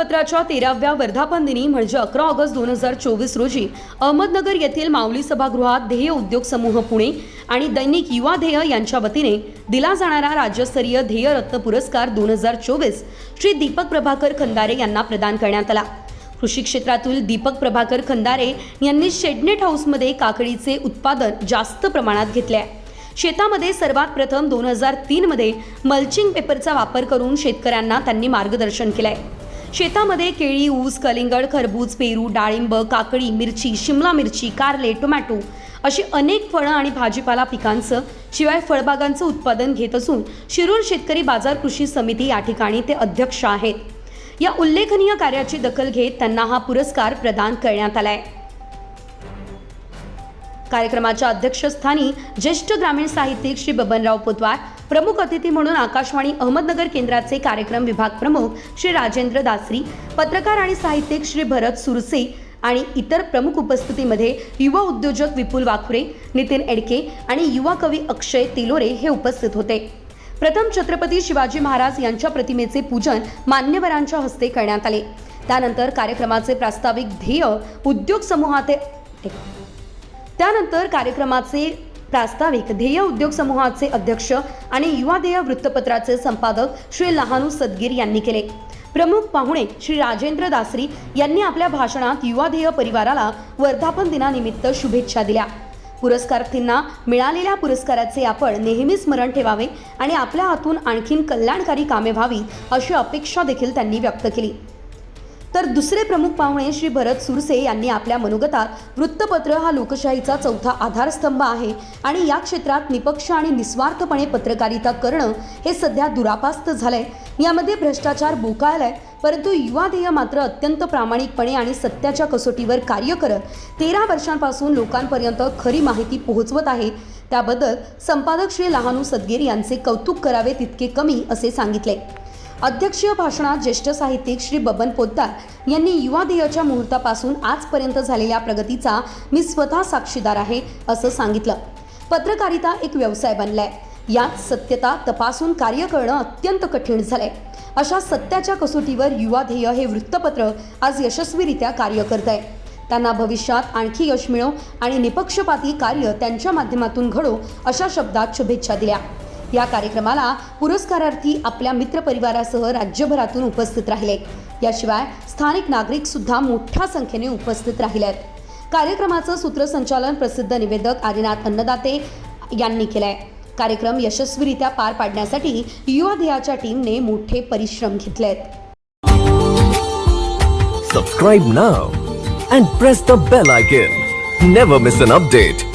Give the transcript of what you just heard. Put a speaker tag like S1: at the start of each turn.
S1: पत्राच्या तेराव्या वर्धापन दिनी म्हणजे अकरा ऑगस्ट दोन हजार चोवीस रोजी अहमदनगर येथील माऊली सभागृहात ध्येय उद्योग समूह पुणे आणि दैनिक युवा ध्येय यांच्या वतीने दिला जाणारा राज्यस्तरीय ध्येय रत्न पुरस्कार दोन हजार चोवीस श्री दीपक प्रभाकर खंदारे यांना प्रदान करण्यात आला. कृषी क्षेत्रातील दीपक प्रभाकर खंदारे यांनी शेडनेट हाऊसमध्ये काकडीचे उत्पादन जास्त प्रमाणात घेतले. आहे शेतामध्ये सर्वात प्रथम दोन हजार तीनमध्ये मल्चिंग पेपरचा वापर करून शेतकऱ्यांना त्यांनी मार्गदर्शन केलं आहे शेतामध्ये केळी ऊस कलिंगड खरबूज पेरू डाळिंब काकडी मिरची शिमला मिरची कारले टोमॅटो अशी अनेक फळं आणि भाजीपाला पिकांचं शिवाय फळबागांचं उत्पादन घेत असून शिरूर शेतकरी बाजार कृषी समिती या ठिकाणी ते अध्यक्ष आहेत. या उल्लेखनीय कार्याची दखल घेत त्यांना हा पुरस्कार प्रदान करण्यात आला आहे कार्यक्रमाच्या अध्यक्षस्थानी ज्येष्ठ ग्रामीण साहित्यिक श्री बबनराव पोतवार प्रमुख अतिथी म्हणून आकाशवाणी अहमदनगर केंद्राचे कार्यक्रम विभाग प्रमुख श्री राजेंद्र दासरी पत्रकार आणि साहित्यिक श्री भरत सुरसे आणि इतर प्रमुख उपस्थितीमध्ये युवा उद्योजक विपुल वाखुरे नितीन एडके आणि युवा कवी अक्षय तिलोरे हे उपस्थित होते. प्रथम छत्रपती शिवाजी महाराज यांच्या प्रतिमेचे पूजन मान्यवरांच्या हस्ते करण्यात आले. त्यानंतर कार्यक्रमाचे प्रास्ताविक ध्येय उद्योग समूहाचे त्यानंतर कार्यक्रमाचे प्रास्ताविक ध्येय उद्योग समूहाचे अध्यक्ष आणि युवा ध्येय वृत्तपत्राचे संपादक श्री लहानू सदगीर यांनी केले. प्रमुख पाहुणे श्री राजेंद्र दासरी यांनी आपल्या भाषणात युवा ध्येय परिवाराला वर्धापन दिनानिमित्त शुभेच्छा दिल्या. पुरस्कारार्थींना मिळालेल्या पुरस्काराचे आपण नेहमी स्मरण ठेवावे आणि आपल्या हातून आणखीन कल्याणकारी कामे व्हावी अशी अपेक्षा देखील त्यांनी व्यक्त केली. तर दुसरे प्रमुख पाहुणे श्री भरत सुरसे यांनी आपल्या मनोगतात वृत्तपत्र हा लोकशाहीचा चौथा आधारस्तंभ आहे. आणि या क्षेत्रात निपक्ष आणि निस्वार्थपणे पत्रकारिता करणं हे सध्या दुरापास्त झालंय. यामध्ये भ्रष्टाचार बोकाळलाय परंतु युवा ध्येय मात्र अत्यंत प्रामाणिकपणे आणि सत्याच्या कसोटीवर कार्य करत तेरा वर्षांपासून लोकांपर्यंत खरी माहिती पोहोचवत आहे. त्याबद्दल संपादक श्री लहानू सदगीर यांचे कौतुक करावे तितके कमी असे सांगितले. अध्यक्षीय भाषणात ज्येष्ठ साहित्यिक श्री बबन पोद्दार यांनी युवा ध्येयाच्या मुहूर्तापासून आजपर्यंत झालेल्या प्रगतीचा मी स्वतः साक्षीदार आहे असं सांगितलं. पत्रकारिता एक व्यवसाय बनलाय. यात सत्यता तपासून कार्य करणं अत्यंत कठीण झालंय. अशा सत्याच्या कसोटीवर युवा ध्येय हे वृत्तपत्र आज यशस्वीरित्या कार्य करत आहे त्यांना भविष्यात आणखी यश मिळो आणि निपक्षपाती कार्य त्यांच्या माध्यमातून घडो अशा शब्दात शुभेच्छा दिल्या. या कार्यक्रमाला पुरस्कारार्थी आपल्या मित्रपरिवारासह राज्यभरातून उपस्थित राहिले याशिवाय स्थानिक नागरिक सुद्धा मोठ्या संख्येने उपस्थित राहिले आहेत कार्यक्रमाचं सूत्रसंचालन प्रसिद्ध निवेदक आदिनाथ अन्नदाते यांनी केलंय कार्यक्रम यशस्वीरित्या पार पाडण्यासाठी युवा ध्येयाच्या टीमने मोठे परिश्रम घेतले आहेत
S2: Subscribe now and press the bell icon. Never miss an.